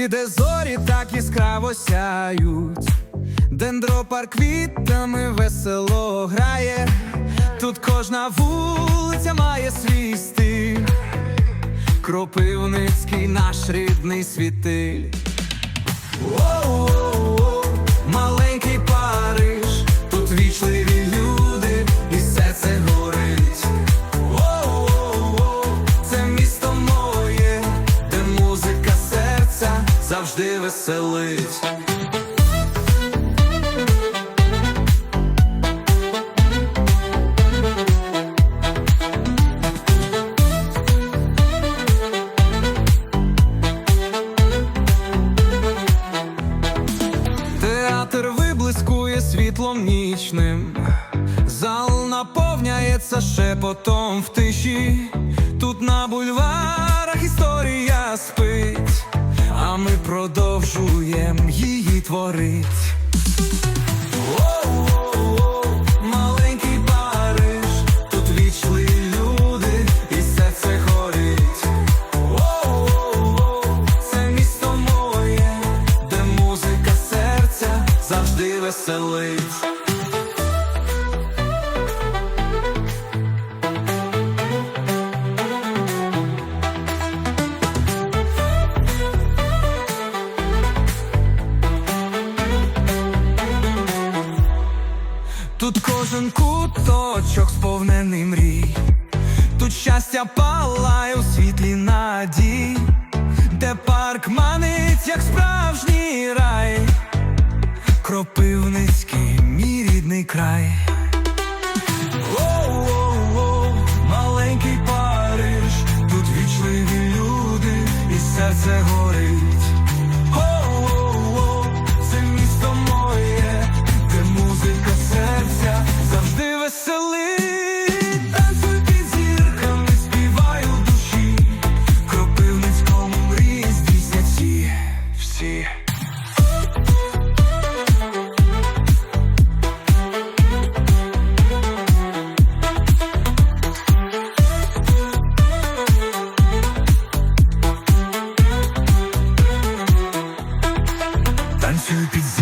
Місті, де зорі так яскраво сяють, дендропар квітами весело грає. Тут кожна вулиця має свій стиль. Кропивницький наш рідний світиль. Завжди веселить. Театр виблискує світлом нічним, зал наповняється шепотом в тиші. Тут на бульварах ми продовжуємо її творить. Маленький Париж, тут вічливі люди, і серце горить. Воу-воу-воу, це місто моє, де музика серця завжди веселить. Кожен куточок сповнений мрій, тут щастя палає у світлі надій, де парк манить, як справжній рай, Кропивницький, мій рідний край. Маленький Париж, тут вічливі люди, і серце to be